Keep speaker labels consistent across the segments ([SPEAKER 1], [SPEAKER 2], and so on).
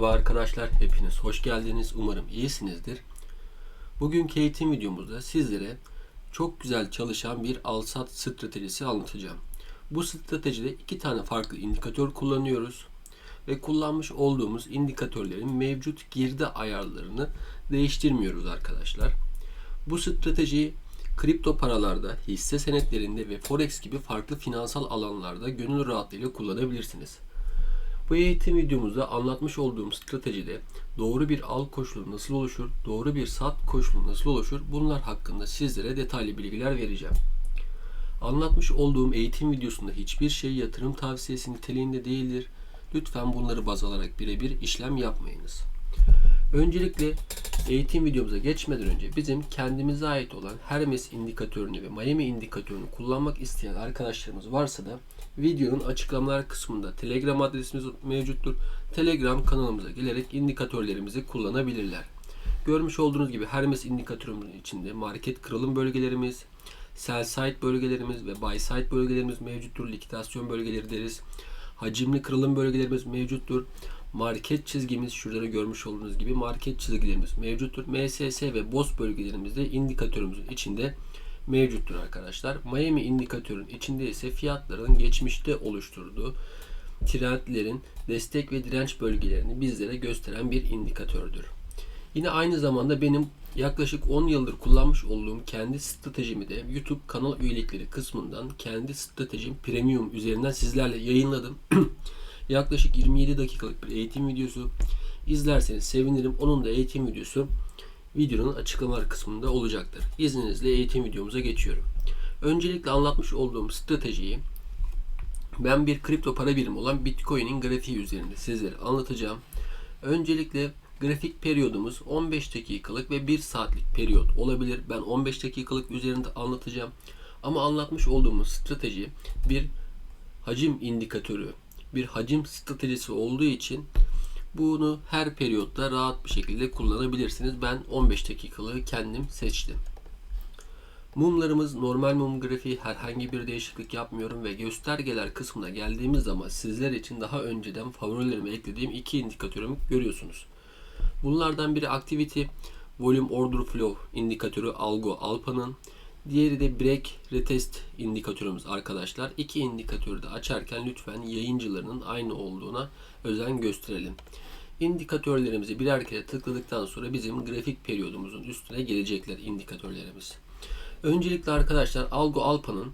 [SPEAKER 1] Merhaba arkadaşlar, hepiniz hoş geldiniz. Umarım iyisinizdir. Bugünkü eğitim videomuzda sizlere çok güzel çalışan bir al-sat stratejisi anlatacağım. Bu stratejide iki tane farklı indikatör kullanıyoruz ve kullanmış olduğumuz indikatörlerin mevcut girdi ayarlarını değiştirmiyoruz arkadaşlar. Bu stratejiyi kripto paralarda, hisse senetlerinde ve forex gibi farklı finansal alanlarda gönül rahatlığıyla kullanabilirsiniz. Bu eğitim videomuzda anlatmış olduğum stratejide doğru bir al koşulu nasıl oluşur, doğru bir sat koşulu nasıl oluşur bunlar hakkında sizlere detaylı bilgiler vereceğim. Anlatmış olduğum eğitim videosunda hiçbir şey yatırım tavsiyesi niteliğinde değildir. Lütfen bunları baz alarak birebir işlem yapmayınız. Öncelikle eğitim videomuza geçmeden önce bizim kendimize ait olan Hermes indikatörünü ve Miami indikatörünü kullanmak isteyen arkadaşlarımız varsa da videonun açıklamalar kısmında Telegram adresimiz mevcuttur. Telegram kanalımıza gelerek indikatörlerimizi kullanabilirler. Görmüş olduğunuz gibi Hermes indikatörümüzün içinde market kırılım bölgelerimiz, sell side bölgelerimiz ve buy side bölgelerimiz mevcuttur. Likidasyon bölgeleri deriz. Hacimli kırılım bölgelerimiz mevcuttur. Market çizgimiz şurada görmüş olduğunuz gibi market çizgilerimiz mevcuttur. MSS ve BOS bölgelerimizde indikatörümüzün içinde mevcuttur arkadaşlar. Miami indikatörün içinde ise fiyatların geçmişte oluşturduğu trendlerin destek ve direnç bölgelerini bizlere gösteren bir indikatördür. Yine aynı zamanda benim yaklaşık 10 yıldır kullanmış olduğum kendi stratejimi de YouTube kanal üyelikleri kısmından kendi stratejim premium üzerinden sizlerle yayınladım. yaklaşık 27 dakikalık bir eğitim videosu. İzlerseniz sevinirim. Onun da eğitim videosu videonun açıklamalar kısmında olacaktır. İzninizle eğitim videomuza geçiyorum. Öncelikle anlatmış olduğum stratejiyi ben bir kripto para birimi olan Bitcoin'in grafiği üzerinde sizlere anlatacağım. Öncelikle grafik periyodumuz 15 dakikalık ve 1 saatlik periyot olabilir. Ben 15 dakikalık üzerinde anlatacağım. Ama anlatmış olduğumuz strateji bir hacim indikatörü, bir hacim stratejisi olduğu için bunu her periyotta rahat bir şekilde kullanabilirsiniz. Ben 15 dakikalığı kendim seçtim. Mumlarımız normal mum grafiği herhangi bir değişiklik yapmıyorum ve göstergeler kısmına geldiğimiz zaman sizler için daha önceden favorilerime eklediğim iki indikatörümü görüyorsunuz. Bunlardan biri Activity Volume Order Flow indikatörü Algo Alpa'nın. Diğeri de Break Retest indikatörümüz arkadaşlar. İki indikatörü de açarken lütfen yayıncılarının aynı olduğuna özen gösterelim. İndikatörlerimizi birer kere tıkladıktan sonra bizim grafik periyodumuzun üstüne gelecekler indikatörlerimiz. Öncelikle arkadaşlar Algo Alpa'nın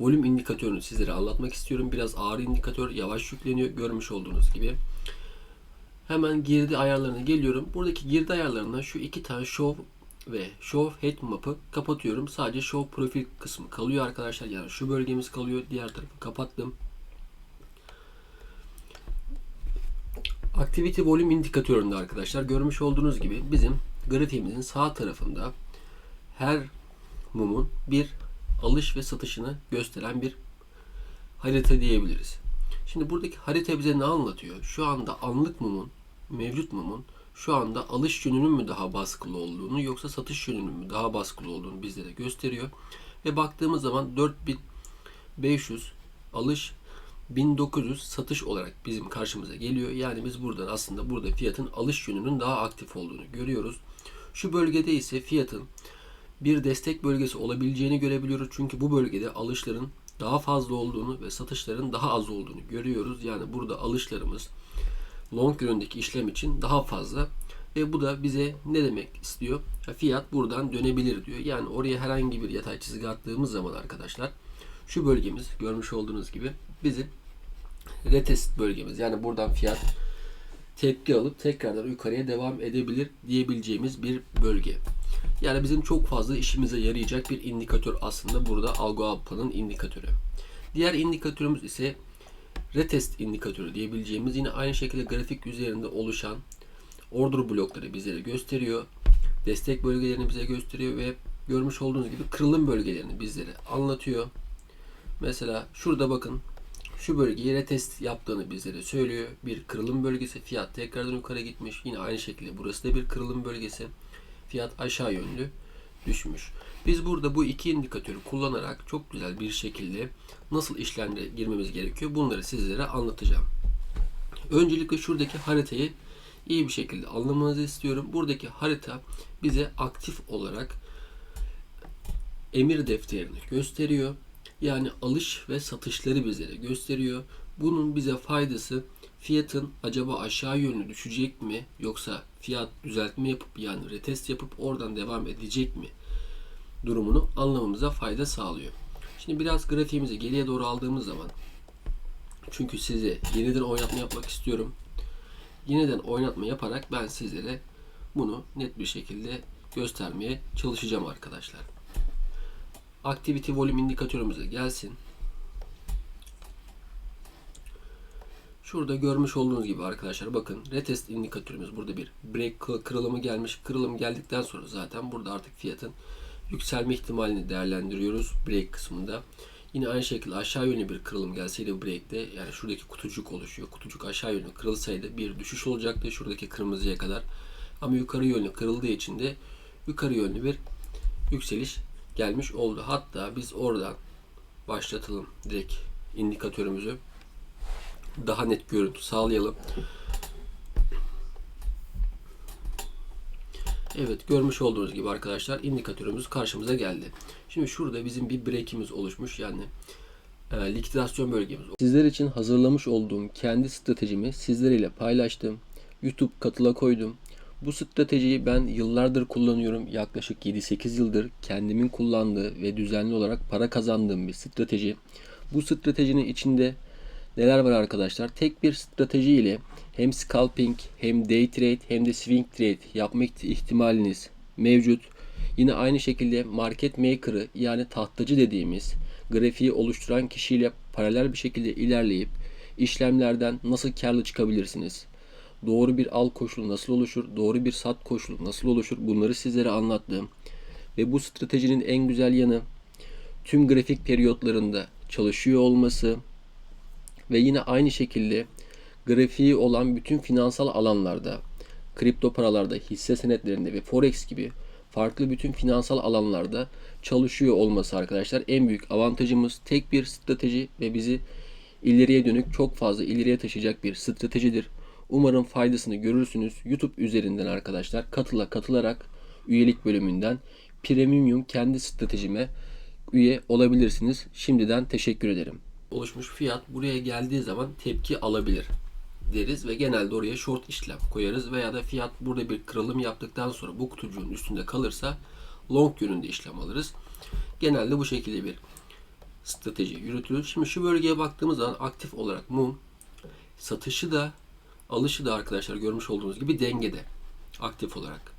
[SPEAKER 1] volüm indikatörünü sizlere anlatmak istiyorum. Biraz ağır indikatör, yavaş yükleniyor görmüş olduğunuz gibi. Hemen girdi ayarlarına geliyorum. Buradaki girdi ayarlarına şu iki tane show ve show head map'ı kapatıyorum. Sadece show profil kısmı kalıyor arkadaşlar. Yani şu bölgemiz kalıyor. Diğer tarafı kapattım. Activity Volume indikatöründe arkadaşlar görmüş olduğunuz gibi bizim grafiğimizin sağ tarafında her mumun bir alış ve satışını gösteren bir harita diyebiliriz. Şimdi buradaki harita bize ne anlatıyor? Şu anda anlık mumun, mevcut mumun şu anda alış yönünün mü daha baskılı olduğunu yoksa satış yönünün mü daha baskılı olduğunu bizlere gösteriyor. Ve baktığımız zaman 4500 alış 1900 satış olarak bizim karşımıza geliyor. Yani biz buradan aslında burada fiyatın alış yönünün daha aktif olduğunu görüyoruz. Şu bölgede ise fiyatın bir destek bölgesi olabileceğini görebiliyoruz. Çünkü bu bölgede alışların daha fazla olduğunu ve satışların daha az olduğunu görüyoruz. Yani burada alışlarımız long yönündeki işlem için daha fazla ve bu da bize ne demek istiyor? Fiyat buradan dönebilir diyor. Yani oraya herhangi bir yatay çizgi attığımız zaman arkadaşlar şu bölgemiz görmüş olduğunuz gibi bizim retest bölgemiz. Yani buradan fiyat tepki alıp tekrardan yukarıya devam edebilir diyebileceğimiz bir bölge. Yani bizim çok fazla işimize yarayacak bir indikatör aslında burada Algo Alpa'nın indikatörü. Diğer indikatörümüz ise retest indikatörü diyebileceğimiz yine aynı şekilde grafik üzerinde oluşan order blokları bize gösteriyor. Destek bölgelerini bize gösteriyor ve görmüş olduğunuz gibi kırılım bölgelerini bizlere anlatıyor. Mesela şurada bakın şu bölgeyi retest yaptığını bizlere söylüyor. Bir kırılım bölgesi fiyat tekrardan yukarı gitmiş. Yine aynı şekilde burası da bir kırılım bölgesi. Fiyat aşağı yönlü düşmüş. Biz burada bu iki indikatörü kullanarak çok güzel bir şekilde nasıl işlemlere girmemiz gerekiyor bunları sizlere anlatacağım. Öncelikle şuradaki haritayı iyi bir şekilde anlamanızı istiyorum. Buradaki harita bize aktif olarak emir defterini gösteriyor. Yani alış ve satışları bize de gösteriyor. Bunun bize faydası fiyatın acaba aşağı yönlü düşecek mi yoksa fiyat düzeltme yapıp yani retest yapıp oradan devam edecek mi durumunu anlamamıza fayda sağlıyor. Şimdi biraz grafiğimizi geriye doğru aldığımız zaman çünkü size yeniden oynatma yapmak istiyorum. Yeniden oynatma yaparak ben sizlere bunu net bir şekilde göstermeye çalışacağım arkadaşlar. Activity Volume indikatörümüze gelsin. Şurada görmüş olduğunuz gibi arkadaşlar bakın retest indikatörümüz burada bir break kırılımı gelmiş. Kırılım geldikten sonra zaten burada artık fiyatın yükselme ihtimalini değerlendiriyoruz break kısmında. Yine aynı şekilde aşağı yönlü bir kırılım gelseydi break'te yani şuradaki kutucuk oluşuyor. Kutucuk aşağı yönlü kırılsaydı bir düşüş olacaktı şuradaki kırmızıya kadar. Ama yukarı yönlü kırıldığı için de yukarı yönlü bir yükseliş gelmiş oldu. Hatta biz oradan başlatalım direkt indikatörümüzü. Daha net görüntü sağlayalım. Evet görmüş olduğunuz gibi arkadaşlar indikatörümüz karşımıza geldi. Şimdi şurada bizim bir break'imiz oluşmuş yani e, likidasyon bölgemiz. Sizler için hazırlamış olduğum kendi stratejimi sizler ile paylaştım. YouTube katıla koydum. Bu stratejiyi ben yıllardır kullanıyorum. Yaklaşık 7-8 yıldır kendimin kullandığı ve düzenli olarak para kazandığım bir strateji. Bu stratejinin içinde neler var arkadaşlar? Tek bir strateji ile hem scalping hem day trade hem de swing trade yapma ihtimaliniz mevcut. Yine aynı şekilde market maker'ı yani tahtacı dediğimiz grafiği oluşturan kişiyle paralel bir şekilde ilerleyip işlemlerden nasıl karlı çıkabilirsiniz? Doğru bir al koşulu nasıl oluşur? Doğru bir sat koşulu nasıl oluşur? Bunları sizlere anlattım. Ve bu stratejinin en güzel yanı tüm grafik periyotlarında çalışıyor olması ve yine aynı şekilde grafiği olan bütün finansal alanlarda, kripto paralarda, hisse senetlerinde ve forex gibi farklı bütün finansal alanlarda çalışıyor olması arkadaşlar en büyük avantajımız tek bir strateji ve bizi ileriye dönük çok fazla ileriye taşıyacak bir stratejidir. Umarım faydasını görürsünüz. YouTube üzerinden arkadaşlar katıla katılarak üyelik bölümünden premium kendi stratejime üye olabilirsiniz. Şimdiden teşekkür ederim. Oluşmuş fiyat buraya geldiği zaman tepki alabilir deriz ve genelde oraya short işlem koyarız veya da fiyat burada bir kırılım yaptıktan sonra bu kutucuğun üstünde kalırsa long yönünde işlem alırız. Genelde bu şekilde bir strateji yürütülür. Şimdi şu bölgeye baktığımız zaman aktif olarak mum satışı da alışı da arkadaşlar görmüş olduğunuz gibi dengede aktif olarak.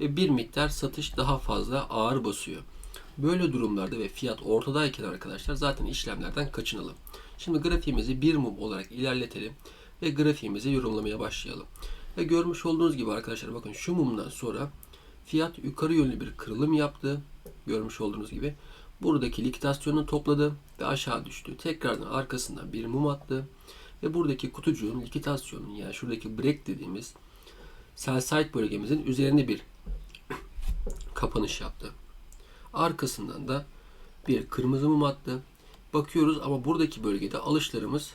[SPEAKER 1] Ve bir miktar satış daha fazla ağır basıyor. Böyle durumlarda ve fiyat ortadayken arkadaşlar zaten işlemlerden kaçınalım. Şimdi grafiğimizi bir mum olarak ilerletelim ve grafiğimizi yorumlamaya başlayalım. Ve görmüş olduğunuz gibi arkadaşlar bakın şu mumdan sonra fiyat yukarı yönlü bir kırılım yaptı. Görmüş olduğunuz gibi. Buradaki likidasyonu topladı ve aşağı düştü. Tekrardan arkasından bir mum attı. Ve buradaki kutucuğun likidasyonun yani şuradaki break dediğimiz sell side bölgemizin üzerinde bir kapanış yaptı. Arkasından da bir kırmızı mum attı. Bakıyoruz ama buradaki bölgede alışlarımız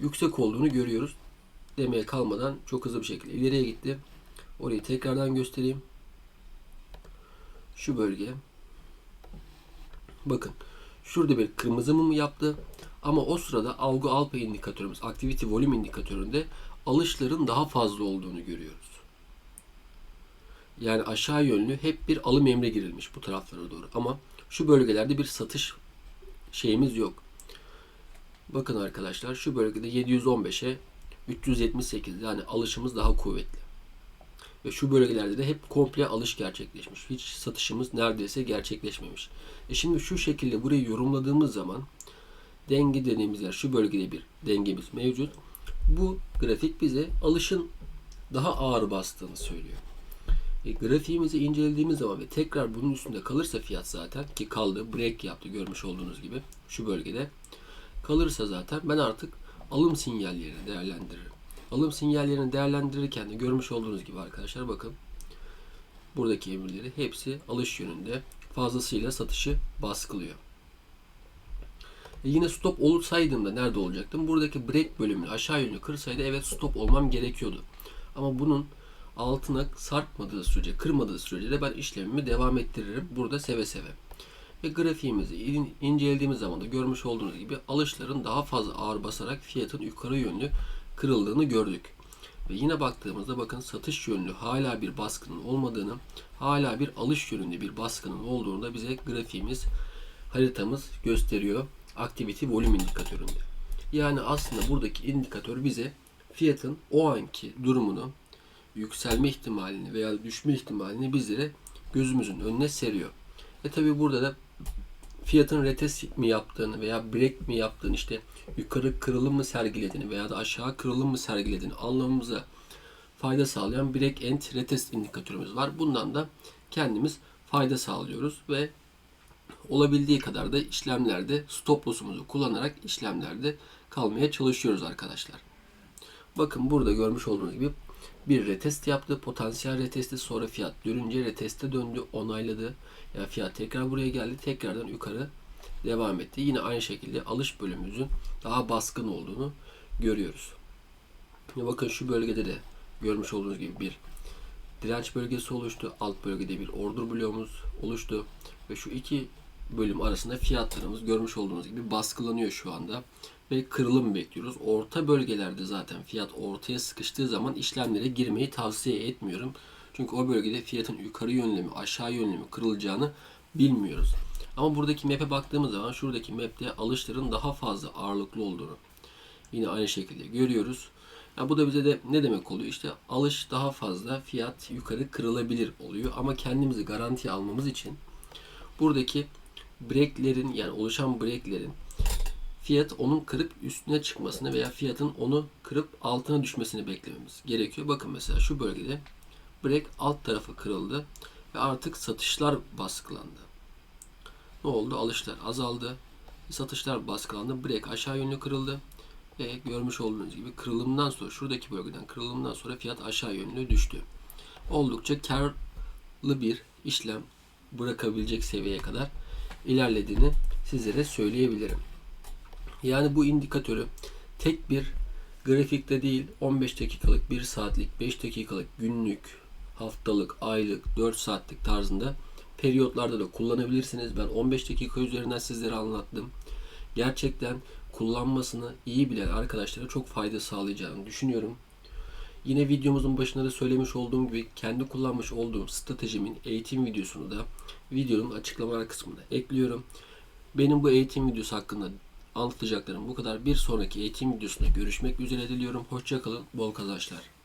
[SPEAKER 1] yüksek olduğunu görüyoruz. Demeye kalmadan çok hızlı bir şekilde ileriye gitti. Orayı tekrardan göstereyim. Şu bölge. Bakın. Şurada bir kırmızı mum yaptı. Ama o sırada algı alpha indikatörümüz, activity volume indikatöründe alışların daha fazla olduğunu görüyoruz. Yani aşağı yönlü hep bir alım emre girilmiş bu taraflara doğru. Ama şu bölgelerde bir satış şeyimiz yok. Bakın arkadaşlar şu bölgede 715'e 378 yani alışımız daha kuvvetli. Ve şu bölgelerde de hep komple alış gerçekleşmiş. Hiç satışımız neredeyse gerçekleşmemiş. E şimdi şu şekilde burayı yorumladığımız zaman denge dediğimiz yer şu bölgede bir dengemiz mevcut. Bu grafik bize alışın daha ağır bastığını söylüyor. E, grafiğimizi incelediğimiz zaman ve tekrar bunun üstünde kalırsa fiyat zaten ki kaldı break yaptı görmüş olduğunuz gibi şu bölgede kalırsa zaten ben artık alım sinyallerini değerlendiririm. Alım sinyallerini değerlendirirken de görmüş olduğunuz gibi arkadaşlar bakın buradaki emirleri hepsi alış yönünde fazlasıyla satışı baskılıyor. E yine stop olursaydım da nerede olacaktım? Buradaki break bölümünü aşağı yönlü kırsaydı evet stop olmam gerekiyordu. Ama bunun altına sarkmadığı sürece, kırmadığı sürece de ben işlemimi devam ettiririm. Burada seve seve. Ve grafiğimizi in- incelediğimiz zaman da görmüş olduğunuz gibi alışların daha fazla ağır basarak fiyatın yukarı yönlü kırıldığını gördük. Ve yine baktığımızda bakın satış yönlü hala bir baskının olmadığını, hala bir alış yönünde bir baskının olduğunu da bize grafiğimiz, haritamız gösteriyor. Activity Volume indikatöründe. Yani aslında buradaki indikatör bize fiyatın o anki durumunu, yükselme ihtimalini veya düşme ihtimalini bizlere gözümüzün önüne seriyor. E tabi burada da fiyatın retest mi yaptığını veya break mi yaptığını işte yukarı kırılım mı sergilediğini veya da aşağı kırılım mı sergilediğini anlamamıza fayda sağlayan break and retest indikatörümüz var. Bundan da kendimiz fayda sağlıyoruz ve olabildiği kadar da işlemlerde stop loss'umuzu kullanarak işlemlerde kalmaya çalışıyoruz arkadaşlar. Bakın burada görmüş olduğunuz gibi bir retest yaptı. Potansiyel retesti sonra fiyat dönünce reteste döndü. Onayladı. Yani fiyat tekrar buraya geldi. Tekrardan yukarı devam etti. Yine aynı şekilde alış bölümümüzün daha baskın olduğunu görüyoruz. Bakın şu bölgede de görmüş olduğunuz gibi bir direnç bölgesi oluştu. Alt bölgede bir order bloğumuz oluştu. Ve şu iki bölüm arasında fiyatlarımız görmüş olduğunuz gibi baskılanıyor şu anda. Ve kırılım bekliyoruz. Orta bölgelerde zaten fiyat ortaya sıkıştığı zaman işlemlere girmeyi tavsiye etmiyorum. Çünkü o bölgede fiyatın yukarı yönlü mü aşağı yönlü mü kırılacağını bilmiyoruz. Ama buradaki map'e baktığımız zaman şuradaki map'te alışların daha fazla ağırlıklı olduğunu yine aynı şekilde görüyoruz. Ya bu da bize de ne demek oluyor? İşte alış daha fazla, fiyat yukarı kırılabilir oluyor. Ama kendimizi garantiye almamız için buradaki breaklerin yani oluşan breaklerin fiyat onun kırıp üstüne çıkmasını veya fiyatın onu kırıp altına düşmesini beklememiz gerekiyor. Bakın mesela şu bölgede break alt tarafı kırıldı ve artık satışlar baskılandı. Ne oldu? Alışlar azaldı. Satışlar baskılandı. Break aşağı yönlü kırıldı. Ve görmüş olduğunuz gibi kırılımdan sonra şuradaki bölgeden kırılımdan sonra fiyat aşağı yönlü düştü. Oldukça karlı bir işlem bırakabilecek seviyeye kadar ilerlediğini sizlere söyleyebilirim. Yani bu indikatörü tek bir grafikte değil 15 dakikalık, 1 saatlik, 5 dakikalık, günlük, haftalık, aylık, 4 saatlik tarzında periyotlarda da kullanabilirsiniz. Ben 15 dakika üzerinden sizlere anlattım. Gerçekten kullanmasını iyi bilen arkadaşlara çok fayda sağlayacağını düşünüyorum. Yine videomuzun başında da söylemiş olduğum gibi kendi kullanmış olduğum stratejimin eğitim videosunu da videonun açıklamalar kısmına ekliyorum. Benim bu eğitim videosu hakkında anlatacaklarım bu kadar. Bir sonraki eğitim videosunda görüşmek üzere diliyorum. Hoşçakalın, bol kazançlar.